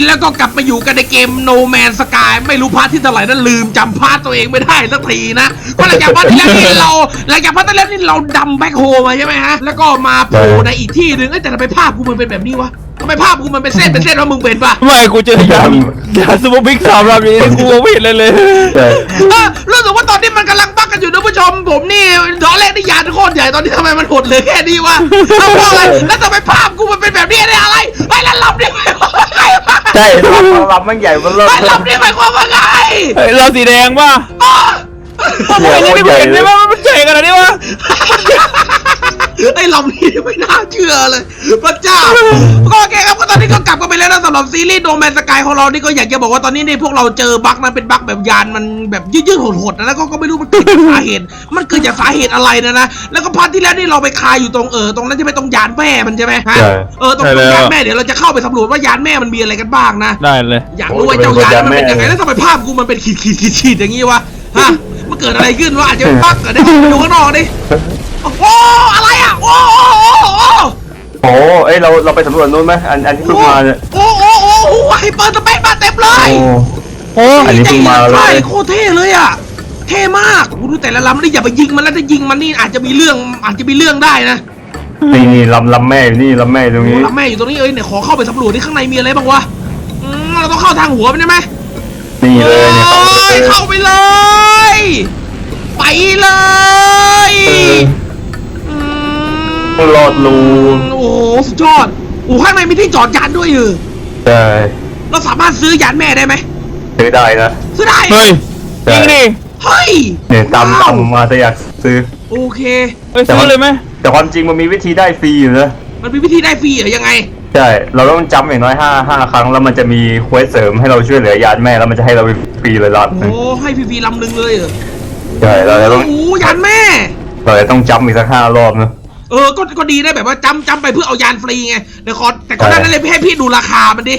ำหรับรายการดูพิทัศทีวีแล้วก็กลับมาอยู่กันในเกม No Man Sky ไม่รู้พาร์ทที่เท่าไหร่นั้นลืมจำพาร์ทตัวเองไม่ได้สักทีนะก็หลังจากพาร์ทที่แล้วนี่เราหลังจากพาร์ทที่แล้วนี่เราดำแบ็คโฮมาใช่ไหมฮะแล้วก็มาโผล่ในอีกที่หนึ่งเอ้ยแต่ทำไมภาพกูมันเป็นแบบนี้วะทำไมภาพกูมันเป็นเส้นเป็นเส้นว่ามึงเป็นปะ ไม่กูเจอยานยานซูเปอร์บิ๊กสามลำนี้กูมองไม่เห็นเลยเลยใช่เออรู้สึกว่าตอนนี้มันกำลังบัก กันอยู่นะผู้ชมผมนี่ตอนแรกนี่ยานโคตรใหญ่ตอนนี้ทำไมมันหดเหลือแค่นี้วะเอาเพราะอะไรแล้วทำไมภาพกูมันเป็นแบบนี้ได้อะไรไอ้แล้วลำนี่หมายความว่าไงวะใช่ลำลำมันใหญ่มันเริ่มไอ้ลำนี่หมายความว่าไงเฮ้ยเราสีแดงป่ะอ๋อผมเห็นนี่ไม่เห็นได้ว่ามันใหญ่ขนาดนี้วะ ไอ้ลำนี่ไม่น่าเชื่อเลยพระเจ้าก็โอเคครับก็ตอนนี้ก็กลับกันไปแล้วนะสำหรับซีรีส์โดแมนสกายของเรานี่ก็อยากจะบอกว่าตอนนี้นี่พวกเราเจอบั๊กนะเป็นบั๊กแบบยานมันแบบยืดๆหดๆนะแล้วก็ก็ไม่รู้มันเกิดจากสาเหตุ มันเกิดจากสาเหตุอะไรนะนะแล้วก็พาร์ทที่แล้วนี่เราไปคาอยู่ตรงเออตรงนั้นที่ไปตรงยานแม่มันใช่ไหมฮะใช่เออตรงตรงยานแม่เดี๋ยวเราจะเข้าไปสำรวจว่ายานแม่มันมีอะไรกันบ้างนะได้เลย อยากรู้ว่าเจ้ายานมันเป็นยังไงแล้วทำไมภาพกูมันเป็นขีดขีดขีดขีดอย่างงี้วะฮะ มันเกิดอะไรขึ้นวะอาจจะเป็นบั๊กเหรอเนี่ยไปดูข้างนอกดิโอ้โหอะไรอะโอ้โหโอ้โหโอ้เอ้ยเราเราไปสำรวจนู้นไหมอันอันที่เพิ่งมาเนี่ยโอ้โหโอ้โหไฮเปอร์สเปซมาเต็มเลยโอ้โอ้อันนี้เพิ่งมาเลยใช่โคตรเท่เลยอะเท่มากกูดูแต่ละลำนี่อย่าไปยิงมันแล้วถ้ายิงมันนี่อาจจะมีเรื่องอาจจะมีเรื่องได้นะนี่นี่ลำลำแม่อยู่นี่ลำแม่อยู่ตรงโอ้นี้ลำแม่อยู่ตรงนี้เอ้ยเนี่ยขอเข้าไปสำรวจที่ข้างในมีอะไรบ้างวะอืมเราต้องเข้าทางหัวมันได้ไหมนี่เลยเนี่ยโอ้ยเข้าเข้าไปเลย ไปเลยเอออืมรอดรูโอ้โหสุดยอดโอ้ข้างในมีที่จอดยานด้วยเออใช่เราสามารถซื้อยานแม่ได้ไหมซื้อได้นะซื้อได้เฮ้ยจริงดิเฮ้ยเนี่ยตามว้วตามมาแต่อยากซื้อโอเคเฮ้ยซื้อเลยไหมแต่ความจริงมันมีวิธีได้ฟรีอยู่นะมันมีวิธีได้ฟรีเหรอยังไง ใช่ เราต้องจำอย่างน้อยห้าห้าครั้ง แล้วมันจะมีเควสเสริมให้เราช่วยเหลือยานแม่ แล้วมันจะให้เราฟรีเลยรอบหนึงโอ้ให้ฟรีๆลำหนึ่งเลยเหรอใช่ เราจะต้องโอ้ยานแม่ เราจะต้องจำอีกสักห้ารอบนะ เออ ก็ก็ดีนะแบบว่าจำจำไปเพื่อเอายานฟรีไงเดี๋ยวขอแต่ก็ใช่ได้เลยให้พี่ดูราคามันดิ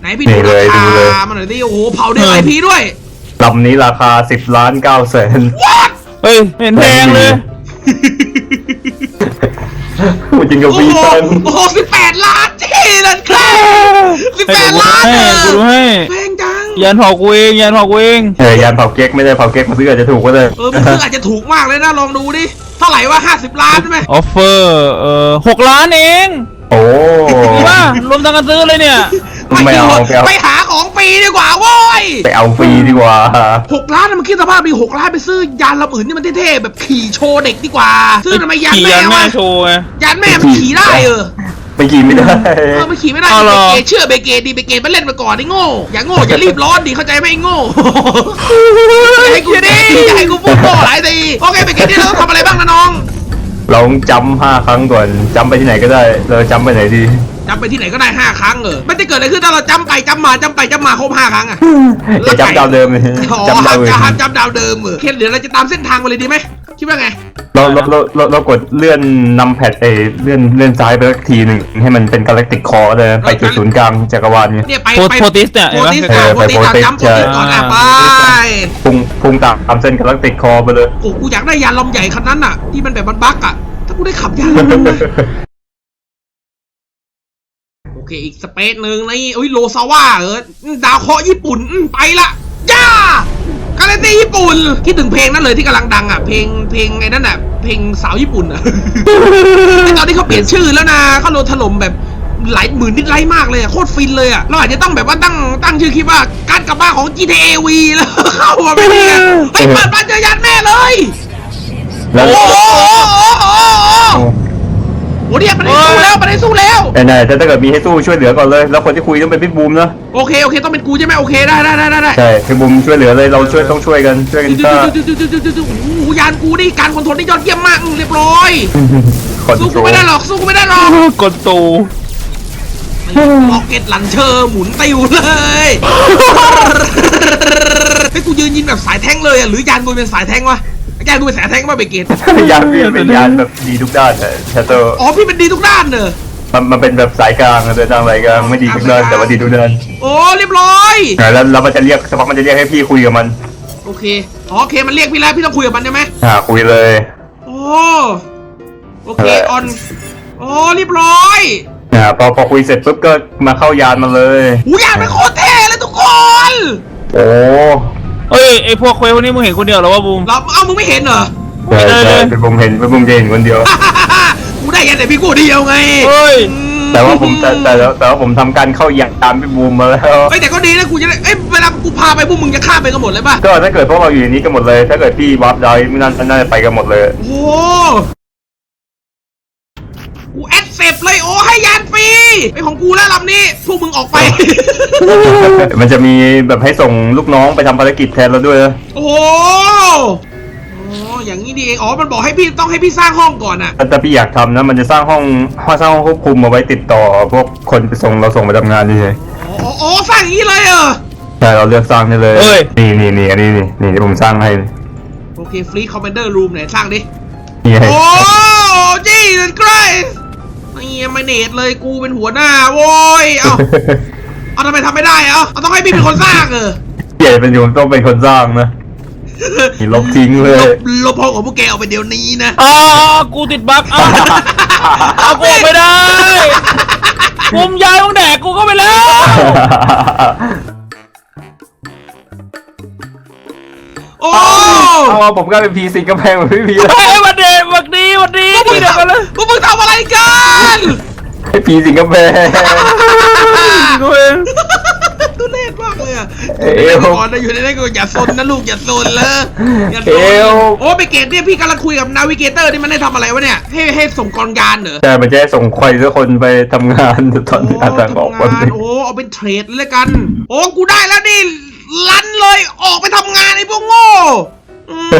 ไหนพี่ดูนี่เลรายคาดูเลย มันหน่อยดิโอ้โหเผาด้วยไอพีด้วยลำนี้ราคาสิบล้านเก้าแสน What เฮ้ยไม่เห็นแพงเลยพูดจริงกับโอ้วีโหตันโอ้โหสิบแปดล้านที่ นั่นครับสิบแปดล้านให้เอกูดูอให้แพงจังยานเผากูเองยานเผากูเองเออยานเผาเก๊กไม่ได้เผาเก๊กมาซื้ออาจจะถูกก็ได้เออมันซื้ออาจจะถูกมากเลยนะลองดูดิเท่าไหร่ว่าห้าสิบล้านใช่ไหมออฟเฟอร์เอ่อหกล้านเองโอ้ดีป่ะรวมทั้งกันซื้อเลยเนี่ยไม่เอาดีกว่ไม่เอาไปหาของฟรีดีกว่าโว้ยไปเอาฟรีดีกว่าหกล้านน่ะมันคิดสภาพมีหกล้านไปซื้อยานลำอื่นที่มันเท่ๆแบบขี่โชว์เด็กดีกว่า ซื้อทำไมยานขี่แม่ยานแม่วะโชว์ไงยานแม่มันขี่ได้เออ ไปขี่ไม่ได้เออมันขี่ไม่ได้อ้าวเหรเบอ เกเชื่อเบเกดีเบเกมาเล่นมาก่อนไอ้โง่อย่าโง่อย่ารีบร้อนดิเข้าใจไหมไอ้โง่อย่าให้กูดิอย่าให้กูพูดโง่หลายทีโอเคเบเกนี่เราต้องทำอะไรบ้างนะน้องเราต้องจำห้าครั้งก่อนจำไปที่ไหนก็ได้ เราจำไปไหนดีจำไปที่ไหนก็ได้ห้าครั้งเออมันจะเกิดอะไรขึ้นถ้าเราจำไปจำมาจำไปจำมาครบห้าครั้งอะจะจำดาวเดิมเลยอ๋อจำดาวเดิจะมห้ามจำดาวเดิมเออโอเคเดี๋ยวเราจะตามเส้นทางไปเลยดีไหมคิด ว่าไง เราเราเราเราเรากดเลื่อนนำแพดเอเลื่อนเลื่อนซ้ายไปสักทีหนึ่งให้มันเป็นกาแล็กติกคอเลยไปจุดศูนย์กลางจักรวาลเนี่ย เนี่ยไปโพไปโพติสเนี่ยโพเห็นปะติสก่อนเออโพไปติสก่อนโพติส จำโพติสก่อนใช่อะไป พุ่งพุ่งตามเส้นกาแล็กติกคอไปเลย โอ้กูอยากได้ยานลมใหญ่คันนั้นอะ ที่มันแบบมันบั๊กอะ ถ้ากูได้ขับยานลมนั้นนะโอเค อีกสเปซหนึ่งนี่อุ้ยโลซาว่าเออดาวเคราะห์ญี่ปุ่นอืมไปละย่า การันตีญี่ปุ่นคิดถึงเพลงนั้นเลยที่กำลังดังอะเพลงเพลงไอ้นั่นอะเพลงสาวญี่ปุ่นอะไอ้ตอนนี้เขาเปลี่ยนชื่อแล้วนะเขาโดนถล่มแบบหลายหมื่นนิดไลค์มากเลยอะโคตรฟินเลยอะเราอาจจะต้องแบบว่าตั้งตั้งชื่อคลิปว่าการกลับบ้านของ GTA V แล้วเข้ามาไม่ดีอะเฮ้ยเปิดมาเจอยานแม่เลยแล้วโอ้โหโอ้โหโอ้โหโอ้เนี่ยมันได้สู้แล้วมันได้สู้แล้ว ไอ้นายแต่ถ้าเกิดมีให้สู้ช่วยเหลือก่อนเลย แล้วคนที่คุยต้องเป็นพี่บูมนะโอเคโอเคต้องเป็นกูใช่ไหมโอเคได้ได้ได้ได้ได้ใช่พี่บูมช่วยเหลือเลยเราช่วยต้องช่วยกันช่วยกันจุ๊ก็ดจุ๊ดจุ๊ดจุ๊ดจุ๊ดจุ๊ดโอ้โหยานกูนี่การคอนโทรลนี่ยอดเยี่ยมมากอืมเรียบร้อยคอนสู้โทรกูลไม่ได้หรอกสู้กูไม่ได้หรอกกดตูล็อกเก็ตลันเชอร์หมุนติวเลยไอ้ยกูยืนยินแบบสายแท้งเลยอะหรือยานกูเป็นสายแท้งวะยานกูเป็นสายแท้งมาเบเกตยานพี่เป็นยานแบบดีทุกด้านแต่แชตเตอร์อ๋อพี่เป็นดีทุกด้านเนอะ มันมันเป็นแบบสายกลางอะเดินทางสายกลางไม่ดีทุกด้านแต่ว่าดีทุกด้านโอ้เรียบร้อย อ่าแล้วแล้วมันจะเรียกสักพักมันจะเรียกให้พี่คุยกับมันโอเคอ๋อโอเคมันเรียกพี่แล้วพี่ต้องคุยกับมันใช่ไหมอ่าคุยเลย โอ้โอเคอะไรออนโอ้เรียบร้อยอ่าพอพอคุยเสร็จปุ๊บก็มาเข้ายานมาเลย หูยานเป็นโคตรเท่เลยทุกคนโอ้เฮ้ยไอพวกเควสพวกนี้มึงเห็นคนเดียวเหรอวะบูม เราเอามึงไม่เห็นเหรอ ใช่ไม่ได้เลใช่ยเป็นผมเห็นเป็นผมจะเห็นคนเดียวกู ได้แค่แต่พี่กูเดียวไงเฮ้ยอืแต่ว่าผมแต่แต่แต่ว่าผมทำการเข้ายานตามพี่บูมมาแล้ว เอ้ยแต่ก็ดีนะกูจะได้เอ้ยเวลากูพาไปพวกมึงจะข้ามไปกันหมดเลยป่ะก็ถ้าเกิดพวกเราอยู่ในนี้กันหมดเลย ถ้าเกิดพี่วาร์ปได้ไม่น่าน่าจะไปกันหมดเลย โอ้โหกูแอดเซปเลยโอ้ให้ยานฟรีไอของกูแล้วลำนี้พวกมึงออกไป มันจะมีแบบให้ส่งลูกน้องไปทำภารกิจแทนเราด้วยนะโอ้โห อ๋ออย่างนี้ดีเองอ๋อมันบอกให้พี่ต้องให้พี่สร้างห้องก่อนอะถ้าถ้าพี่อยากทำนะมันจะสร้างห้องห้องสร้างห้องควบคุมเอาไว้ติดต่อ พวกคนไปส่งเราส่งไปทำงานนี่เลยอ๋ออ๋อสร้างอย่างนี้เลยเหรอใช่เราเลือกสร้างได้เลยเฮ้ย นี่นี่นี่อันนี้นี่นี่ที่ผมสร้างให้โอเคฟรีคอมเมนเดอร์รูมไหนสร้างดินี่ให้โอ้จี้มันใกล้นี่ไม่เนตเลยกูเป็นหัวหน้าโว้ยเอ้าเอาทำไมทำไม่ได้เอ้าเอาต้องให้พี่เป็นคนสร้างเออใหญ่เป็นอยู่ต้องเป็นคนสร้างนะ นี่ลบทิ้งเลย ลบห้องของพวกแกออกไปเดี๋ยวนี้นะอ๋อกูติดบั๊กเอาเอากูออกไม่ได้มุมยายมึงแดกกูก็ไปแล้ว โอ้เอาผมก็เป็นพีสิงกำแพงเหมือนพี่พีแล้วเฮ้ยวันดีวันดีวันดีพวกมึที่งเดียวกันเลยพวกมึงทำอะไรกันพีสิงกำแพง อะเอว ก่อนนะอยู่ในนั้นก็อย่าซนนะลูกอย่าซนเลยอย่าซนเอวโอ้ไปเกตเนี่ยพี่กำลังคุยกับนาวิเกเตอร์นี่มันได้ทำอะไรวะเนี่ยให้ให้ส่งกรยานเหรอใช่มันจะให้ส่งใครสักคนไปทำงานตอนนี้อาจจะออกคนทำงานโอ้เอาเป็นเทรดเลยกัน โอ้กูได้แล้วนี่ลันเลยออกไปทำงานไอ้พวกโง่อืม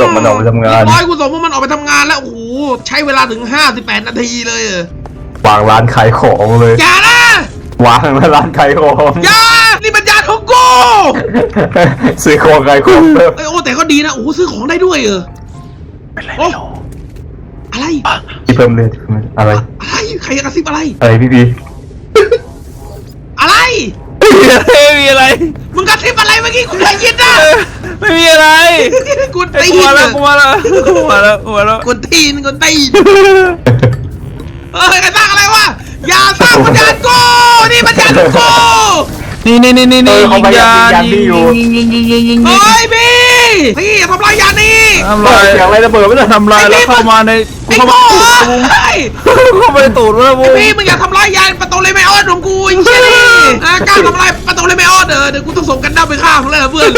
ส่งมันออกไปทำงาน เรียบร้อยกูส่งพวกมันออกไปทำงานแล้วโอ้โหใช้เวลาถึง 58 นาทีเลยเหรอวางร้านขายของเลยอย่านะ วางแล้วร้านขายของอย่านี่มันยานของกูซื้อของขายของเพิ่มเอ้ยโอ้แต่ก็ดีนะโอ้โหซื้อของได้ด้วยเหรอโอ้อะไรที่เพิ่มเลยอะไรอะไรใครกระซิบอะไรอะไรพี่พีอะไรไม่มีอะไร มึงกระซิบอะไรเมื่อกี้กูได้ยินนะไม่มีอะไรกูไอ้ตีกูนมาแล้วอะกูมาแล้วกูมาแล้วกูมาแล้วกูตีนกูตีนเฮ้ยใครสร้างอะไรวะอย่าสร้างปัญญาณกูนี่ปัญญาณกู นี่นี่นี่นี่เอนี่อเขายิงพยายายามยันยิพี่งอยู่ยิงยิงยิงยิงยิงเฮ้ยพี่พี่อย่าทำลายยานนี่ทำลายเสียงอะไรระเบิดไม่ได้ทำลายแล้วเข้ามาในกูไอ้เข้ามาโง่ตูดเฮ้ยกูเข้าไปในตูดแล้วบูไอ้พี่มึงอย่าทำลายยานประตูเลเมออนของกูไอ้เชี่ยนี่อะกล้าทำลายประตูเลเมออนเด้อเดี๋ยวกูต้องส่งกันดั้มไปฆ่ามึงเลยเหรอเพื่อน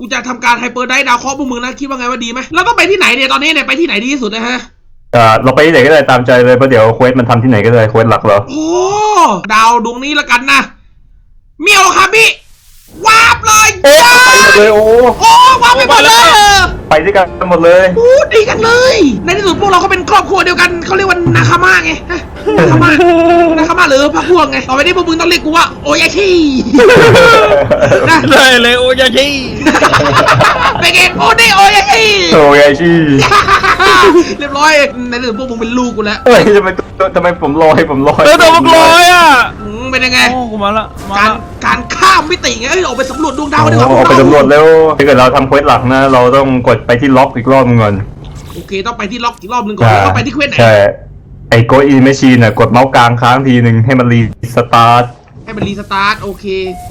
กูจะทำการไฮเปอร์ไดดาวเคราะห์พวกมึงนะคิดว่าไงว่าดีไหมแล้วต้องไปที่ไหนเนี่ยตอนนี้เนี่ยไปที่ไหนดีที่สุดนะฮะ อ่าเราไปที่ไหนก็ได้ตามใจเลยเพราะเดี๋ยวเควสมันทำที่ไหนก็ได้เควสหลักเรา โอ้ ดาวดวงนี้ละกันนะ เมียวครับพี่วาบเลยโอ้ว้าไปหมดเลยโอ้โอ้วาบไปหมดเลยไปด้วยกันหมดเลยโอ้ดีกันเลย ในที่สุดพวกเราก็เป็นครอบครัวเดียวกันเขาเรียกว่านาคามาไงฮะนาคามานาคามา หรือพระพวกไงต่อไปนี้พวกมึงต้องเรียกกูว่าโอยาชินะได้เลยโอ้ยาชีไปเกตโอเดโอยาชิโอ้ยชี่เรียบร้อยในที่สุดพวกมึงเป็นลูกกูแล้วเฮ้ยทำไมทำไมผมลอยผมลอยเออตัวมันลอยอะอืมเป็นยังไงโอ้กูมาละมาการละการข้ามมิติไงเอ้ยออกไปสำรวจดวงดาวโอ้ดีกว่าพวออกกไปเราสำรวจแล้วถ้าเกิดเราทำเควสหลักนะ เราต้องกดไปที่ล็อกอีกรอบนึงก่อนโอเคต้องไปที่ล็อกอีกรอบหนึงก่อนแล้วก็ไปที่เควสไหนใช่ไอ้โกอีแมชชีนน่ะกดเมาส์กลางค้างทีหนึ่งให้มันรีสตาร์ทให้มันรีสตาร์ทโอเค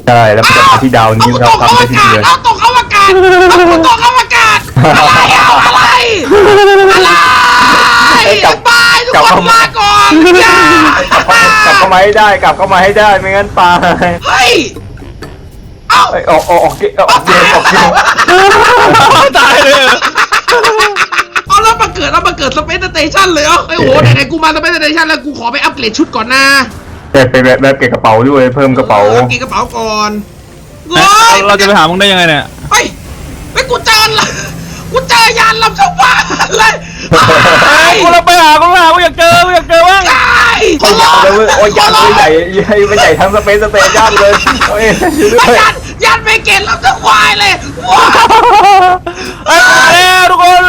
ใช่แล้วมันจะมาที่ดาวเอานี้กูเราตกอทำวได้ที่กาศเดียวเอาตกอวกาศเอากูตกอวกาศอะไรเอาอะไรอะไรบายทุกคนลาก่อนอย่ากลับเข้ามาให้ได้กลับเข้ามาให้ได้ไม่งั้นตายเฮ้ยเอาเอ้ยออกออกออกเกมออกเกมออกเกมตายเลย กิดแล้วมาเกิดสเปซสเตชันเลยเหรอไอ้โหไหนๆกูมาสเปซสเตชันแล้วกูขอไปอัปเกรดชุดก่อนนะแต่ไปแบบแบบเก็บกระเป๋าด้วยเพิ่มกระเป๋าออเก็บกระเป๋าก่อนเฮ้ยเราจะไปหามึงได้ยังไงเนี่ยเฮ้ยเฮ้ยกูเจอละกูเจอยานลำชาวบ้านเลยไอ้กูเราไปหากูหากูอยากเจอกูอยากเจอบ้างตายโอ้ยยันเลยเว้ยโอ้ยยันเลยใหญ่ใหญ่ไม่ใหญ่ทั้งสเปซสเตชันเลยโอ้ยช่วยด้วยยาน ยานไม่เกตลำชาวควายเลยว้าวไอ้มาแล้วทุกคน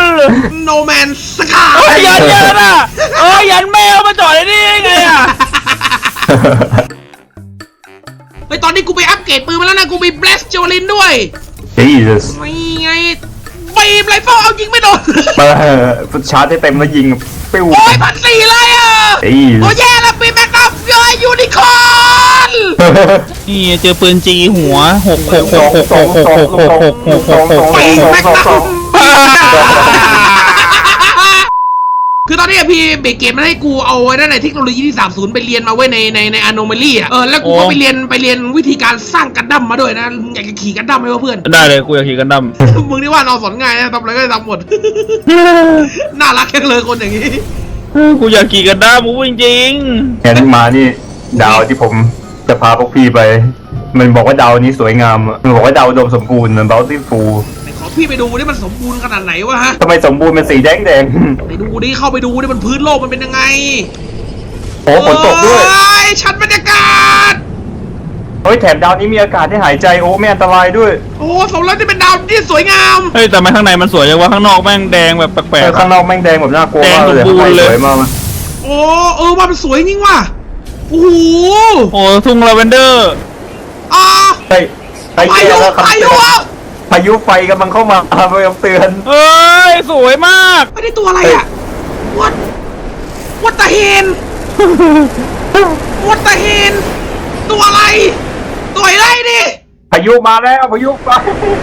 โนแมนสกาเฮ้ยยันยันอะเอ้ยยันแมวมาจอดไอ้นี่ได้ไงอะเฮ้ยตอนนี้กูไปอัปเกรดปืนมาแล้วนะกูมีเบสโจลินด้วย Jesus นี่ไงบีมไรเฟิลเอายิงไม่โดนมาชาร์จให้เต็มแล้วยิงปิ้วโอ้ยพันสี่เลยอะเอ้ยโอ้ยแย่แล้วปีแม็กนัมเลยยูนิคอร์ นี่เจอปืนจีหัวหกหกหกหกหกหกหกหกหกหกหกหกคือตอนนี้พี่เบรกเกมมันให้กูเอาไว้นั่นในเทคโนโลยีที่ 30 ไปเรียนมาไว้ในในในอโนมาลีอะเออแล้วกูก็ไปเรียนไปเรียนวิธีการสร้างกันดั้มมาด้วยนะ อยากจะขี่กันดั้มให้เพื่อน ได้เลยกูอยากขี่กันดั้มมึงนี่ว่าเราสอนง่ายนะทำอะไรก็ได้ทำหมด น่ารักแค่เลยคนอย่างนี้กูอยากขี่กันดั้มกูจริงงั้นมานี่ดาวที่ผม จะพาพวกพี่ไป มันบอกว่าดาวนี้สวยงามอะมันบอกว่าดาวอุดมสมบูรณ์เหมือนบ o ลตี้ฟูไหนขอพี่ไปดูนี่มันสมบูรณ์ขนาดไหนวะฮะทำไมสมบูรณ์เป็นสีแดงแดงไปดูดิเข้าไปดูดิมันพื้นโลกมันเป็นยังไงโอ้ฝนตกด้วยเอ้ยชั้นบรรยากาศ เฮ้ยแถมดาวนี้มีอากาศให้หายใจโอ้ไม่อันตรายด้วยโอ้สมแล้วที่เป็นดาวที่สวยงามๆเฮ้ยแต่มาข้างในมันสวยจังวะข้างนอกแม่งแดงแบบแปลแต่กๆข้างอะนอกแม่งแดงแบบน่ากลัวมากเลยแดงสมบูรณ์เลย ข้างในสวยมากโอ้เออว่ามันสวยจริงว่ะ โอ้โหโอ้ทุ่งลาเวนเดอร์อ่าใช่ใช่พาแย่ยุแล้วครับพายุอะพายุไฟกำลังเข้ามาพยายามเตือนเอ้ย สวยมาก ไม่ได้ตัวอะไรอะ what what the hen what the hen ตัวอะไร ตัวอะไรดิพายุมาแล้วพายุไป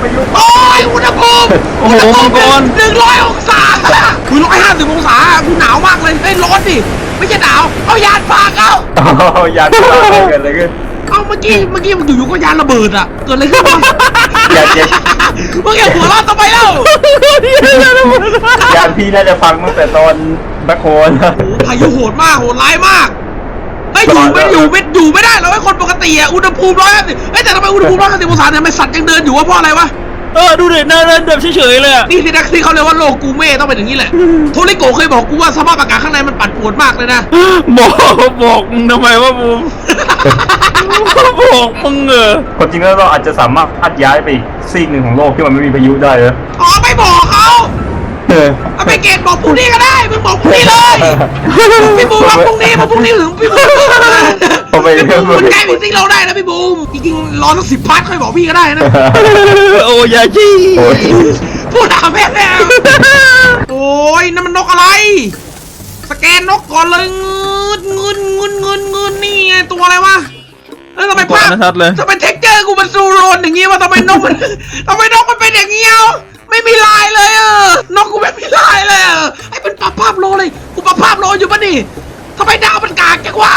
พายุไปโอ้ยอุณหภูมิโอ้โหมังกรหนึ่งร้อยองศาคุยร้อยห้าสิบองศากูหนาวมากเลยเอ้ยร้อนดิ ไม่ใช่หนาว เอายานพาเขาเอายาที่าเกิดอะไรขึ้นเอาเมื่อกี้เมื่อกี้มันอยู่ๆก็ยานระเบิดอะเกิดอะไรขึ้นวะยาอย่าเมื่อกี้หัวเราะทำไมเล่ายานพี่น่าจะฟังตั้งแต่ตอนแบคโฮนพายุโหดมากโหดร้ายมากเฮ้ยอยู่ไม่อยู่ไม่อยู่ไม่ได้เราให้คนปกติอะอุณหภูมิร้อยห้าสิบเฮ้ยแต่ทำไมอุณหภูมิร้อยห้าสิบองศาเนี่ยทำไมสัตว์ยังเดินอยู่วะเพราะอะไรวะ เออดูดิเดินเดินแบบเฉยๆเลยอะนี่สินะที่เขาเรียกว่าโลกกูเม่ต้องเป็นอย่างนี้แหละโทริโกะเคยบอกกูว่าสภาพอากาศข้างในมันปั่นป่วนมากเลยนะ บอกบอกมึงทำไมว่าบูม บอกมึงเออความจริงแล้วเราอาจจะสามารถพัดย้ายไปอีกซีกหนึ่งของโลกที่มันไม่มีพายุได้นะอ๋อไม่บอกเขาเออเอาไปเกตบอกพรุ่งนี้ก็ได้มึงบอกพรุ่งนี้เลยพี่บูมบอกพรุ่งนี้บอกพรุ่งนี้ถึงพี่บูมผมไป พี่เรื่บูอมยมันใกล้พี่ซิงเราได้นะพี่บูมจริงๆรอสักสิบพาร์ทค่อยบอกพี่ก็ได้นะโอ้ยาจีโอ้ยพูดหาแม่แล้วโอ้ยนั่นมันนกอะไร สแกนนกก่อนเลยงืดงืดงืดงืดงืดนี่ไงตัวอะไรวะเอ้ยทำไมภาพชัดเลยทำไมเท็กเจอร์กูมันซูโรนอย่างงี้วะทำไมนกมันทำไมนกมันเป็นอย่างงี้เอ้าไม่มีลายเลยเออนกกูไม่มีลายเลยเออไอ้เป็นปรับภาพโลเลยกูปรับภาพโลอยู่ปะนี่ทำไมดาวมันกากจังวะ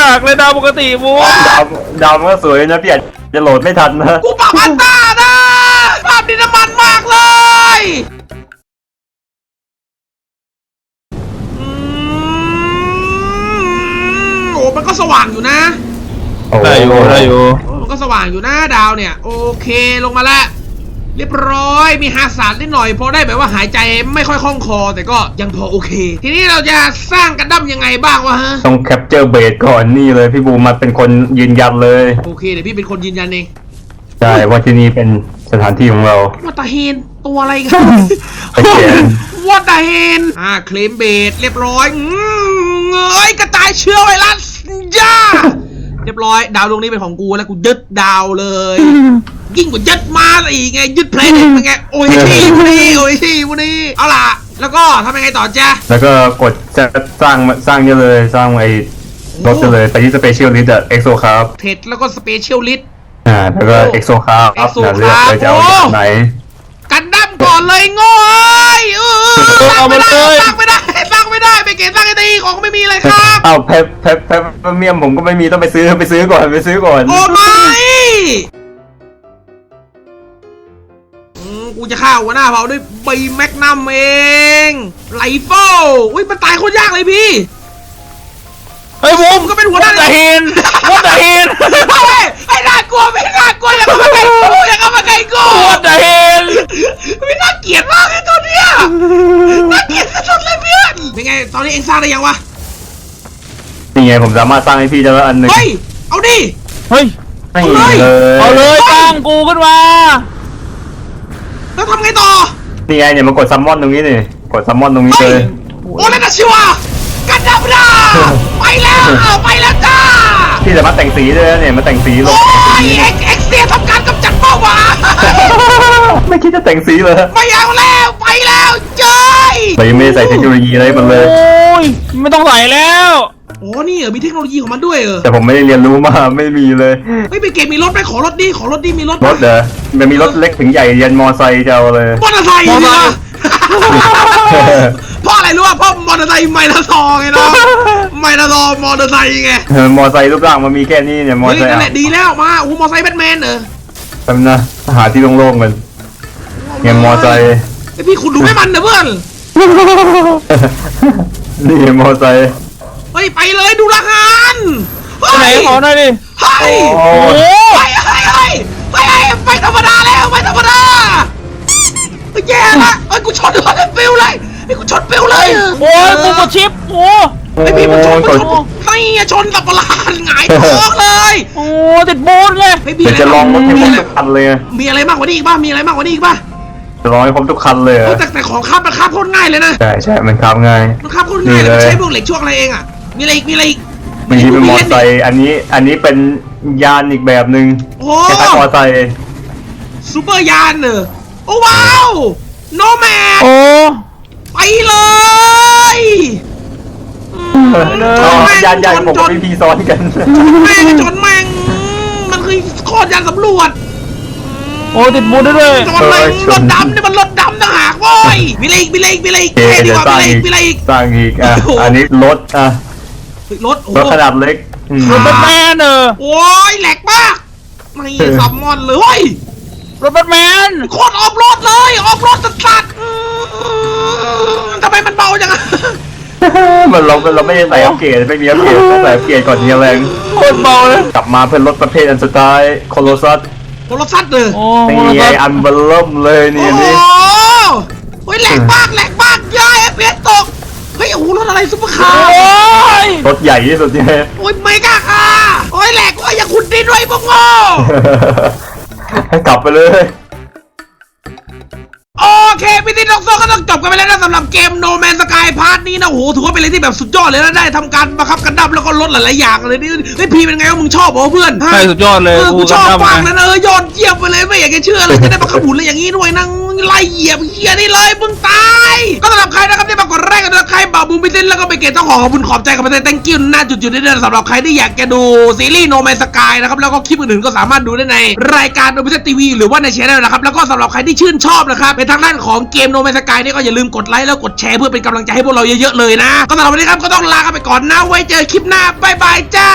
เป็นกากเลยดาวปกติบูมดาวดาวมันก็สวยนะพี่อาจจะโหลดไม่ทันนะกูปรับอันต้านะภาพดินน้ำมันมากเลยอืมโอ้มันก็สว่างอยู่นะโอ้โหได้อยู่ได้อยู่ โอ้มันก็สว่างอยู่นะดาวเนี่ย โอเคลงมาแล้ว เรียบร้อยมีฮาสาดนิดหน่อยพอได้แบบว่าหายใจไม่ค่อยคล่องคอ แต่ก็ยังพอโอเค ทีนี้เราจะสร้างกันดั้มยังไงบ้างวะฮะต้องแคปเจอร์เบสก่อนนี่เลยพี่บูมมาเป็นคนยืนยันเลยโอเคเดี๋ยวพี่เป็นคนยืนยันเองใช่ว่าที่นี่เป็นสถานที่ของเราว่าตาเฮนตัวอะไรกันไปเขียนว่าตาเฮนอ่าเคลมเบสเรียบร้อยอืมเอ้ยกระจายเชื้อไวรัสย่าเรียบร้อย ดาวดวงนี้เป็นของกูแล้วกูยึดดาวเลย ยิ่งกว่ายึดมาอีกไงยึดเพลงเป็นไงโอ้ยที่วันนี้โอ้ยที่วันนี้เอาล่ะ แล้วก็ทำยังไงต่อจ๊ะแล้วก็กดจะสร้างสร้างเนี่ยเลยสร้างไอ้รถจะเลยไปที่สเปเชียลลิสต์เอ็กโซครับเทรดแล้วก็สเปเชียลลิสต์อ่าแล้วก็เอ็กโซครับ Exo เลือกเลยจะเอาโอ้แบบไหนกันดั้มก่อนเลยโง่เอ้ยเออสร้างไม่ได้เอามาเลยสร้างไม่ได้สร้างไม่ได้ไปเกตสร้างไอ้ตีของไม่มีเลยครับอ้าวแพปแพปแพปแพปเมียมผมก็ไม่มีต้องไปซื้อไปซื้อก่อนไปซื้อก่อนโอ้ไม่ กูจะฆ่าหัวหน้าเผาด้วยใบแมกนัมเองไรเฟิลอุ้ยมันตายโคตรยากเลยพี่เฮ้ยบูมก็เป็นหัวหน้าวัดตะเฮนวัดตะเฮนเฮ้ยไอ้น่ากลัวไม่น่ากลัวอย่าเข้ามาใกล้กูอย่าเข้ามาใกล้กูวัดตะเฮนไม่น่าเกลียดมากไอ้ตัวเนี้ยน่าเกลียดสุดๆเลยเพื่อนเป็นไงตอนนี้เอ็งสร้างได้ยังวะนี่ไงผมสามารถสร้างให้พี่ได้แล้วอันหนึ่งเฮ้ยเอาดิเฮ้ยนี่เอาเลยเลยเอาเลยตั้งกูขึ้นมา แล้วทำไงต่อนี่ไงเนี่ยมากดซัมมอนตรงนี้นี่กดซัมมอนตรงนี้เฮ้เลยยโอเลนาชิวะกันดับดาไปแล้วไปแล้วจ้าพี่สามารถแต่งสีด้วยนะเนี่ยมาแต่งสีลโอ้งยเอ็กเอ็กเซียทำการกำจัดเป้าหมายไม่คิดจะแต่งสีเลยไม่เอาแล้วไปแล้วเจ้ยเรายังไม่ได้ใส่เทคโนโลยีอะไรให้มันเลยโอ้ยไม่ต้องใส่แล้ว โอ้นี่เหรอมีเทคโนโลยีของมันด้วยเหรอแต่ผมไม่ได้เรียนรู้มาไม่มีเลยเฮ้ยไปเกมมีรถไหมขอรถดิขอรถดิมีรถรถเด้อมันมีรถเล็กถึงใหญ่ยันมอไซค์จะเอาเลยมอเตอร์ไซค์มอเตอร์ไซเนี่ยค์เพราะอะไรรู้ป่ะเพราะมอเตอร์ไซค์ไมล์ซอไงเนาะไมล์ซอมอเตอร์ไซค์ไงเออมอไซค์รูปร่างมันมีแค่นี้เนี่ยมอเฮ้ยไซค์นั่นอะแหละดีแล้วมาโอ้มอเตอร์ไซค์แบทแมนเหรอทำนะหาที่โล่งๆกันเงี้ยมอไซค์ไอพี่คุณดูให้มันนะเพื่อนนี่มอไซค์ เฮ้ยไปเลยดูละกันไปไหนขอหน่อยดิเฮ้ยโอ้โอ้โหไปเฮ้ยเฮ้ยไปเฮ้ยไปธรรมดาแล้วไปธรรมดาเฮ้ยแย่ละเฮ้ยกูชนรถปิวเลยไอ้ยกูชนปิวเลยโอ้ยกูกดชิปโอ้ไอพี่มันชนโอ้มันยชนนี่อะชนสับปะรดหงายท้องเลยโหติดบูนเลยเฮ้ยมีเดี๋ยวจะลองรถให้ครบทุกคันเลยมีอะไรมากกว่านี้อีกป่ะมีอะไรมากกว่านี้อีกป่ะจะลองให้ครบทุกคันเลยเฮ้ยแต่แต่ของคาบมันคาบโคตรง่ายเลยนะ ใช่ใช่มันขับง่าย มันคาบโคตรง่ายเลยนี่เลยมันใช้พวกเหล็กช่วงอะไรเองอะ มีอะไรอีกมีอะไรอีกมีเป็นมอไซค์อันนี้อันนี้เป็นยานอีกแบบหนึ่งโอ้คล้ายๆมอไซค์ซูเปอร์ยานเนอะโอ้ว้าวโนแมนโอ้ไปเลยอืมอ๋อยานยานชผมชกับนพี่พีซ้อนกัน แม่งชนแม่งมันคือโคตรยานสำรวจโอ้ติดบูนด้วยด้วยชนแม่งรถดำเนี่ยมันรถดำต่างหากโว้ยมีอะไรอีกมีอะไรอีกมีอะไรอีกโอเคเท่ดีเดี๋ยกวว่าสร้างมีอะไรอีอีกกมีอะไรอีกสร้างอีกอะโอ้โหอันนี้รถอะเฮ้ยรถโอ้รถโหขนาดเล็กอืมรถแบทแมนเออโอ้ยแหลกมากนี่ซัมมอนเลยเฮ้ยรถแบทแมนโคตรออฟโรดเลยออฟโรดสัสๆอืมทำไมมันเบาจังอะมันเราเราไม่ได้ใส่อัปเกรดไม่มีอัปเกรดต้องใส่อัปเกรดก่อนเนี่ยแรงโคตรเบาเลยกลับมาเพื่อรถประเภทอันสุดท้ายโคโลซัสโคตรซัดเลย โอ้นี่ไงอันเบลเริ่มเลยนี่โอ้อันโหนี่เฮ้ยแหลกมากแหลกมากยายเอฟเอสตกเฮ้ยโอ้โหรถอะไรซุปเปอร์คาโอ้ร์ ยรถใหญ่ที่สุดเนี่ย โอ้ยไม่กล้าค่ะ โอ้ยแหลกว่าอย่าขุดดินด้วยพวกโง่ ให้กลับไปเลย โอเคพี่ติ๊กน้องโซก็ต้องจบกันไปแล้วนะสำหรับเกม No Man Sky พาร์ทนี้นะโอ้โหถือว่าเป็นอะไรที่แบบสุดยอดเลยนะได้ทำการบังคับกันดั้มแล้วก็ลดหลายๆอย่างเลยนี่เฮ้ยพี่เป็นไงวะมึงชอบเหรอเพื่อนฮะใช่สุดยอดเลยเออกูชอบกันดั้มฟังไงนะเออยอดเยี่ยมไปเลยไม่อยากจะเชื่อเลยจะได้มาขบุนเลยอย่างนี้ด้วยนั่งไล่เหยียบเฮียนี่เลยมึงตายก็สำหรับใครนะครับที่มากดแรกกันด้วยใครบ่าวบูมพิซินแล้วก็ไปเกตต้องขอขอบคุณขอบใจกับประเทศ thank you หน้าจุดๆนี้ด้วยสำหรับใครที่อยากจะดูซีรีส์ No Man Sky นะครับแล้วก็คลิปอื่นๆก็สามารถดูได้ในรายการ No Man TV หรือว่าในช่องนะครับแล้วก็สำหรับใครที่ชื่นชอบนะครับในทางด้านของเกมโนเมสกายนี่ก็อย่าลืมกดไลค์แล้วกดแชร์เพื่อเป็นกำลังใจให้พวกเราเยอะๆเลยนะ ก็สำหรับวันนี้ครับก็ต้องลากันไปก่อนนะ ไว้เจอคลิปหน้าบ๊ายบายจ้า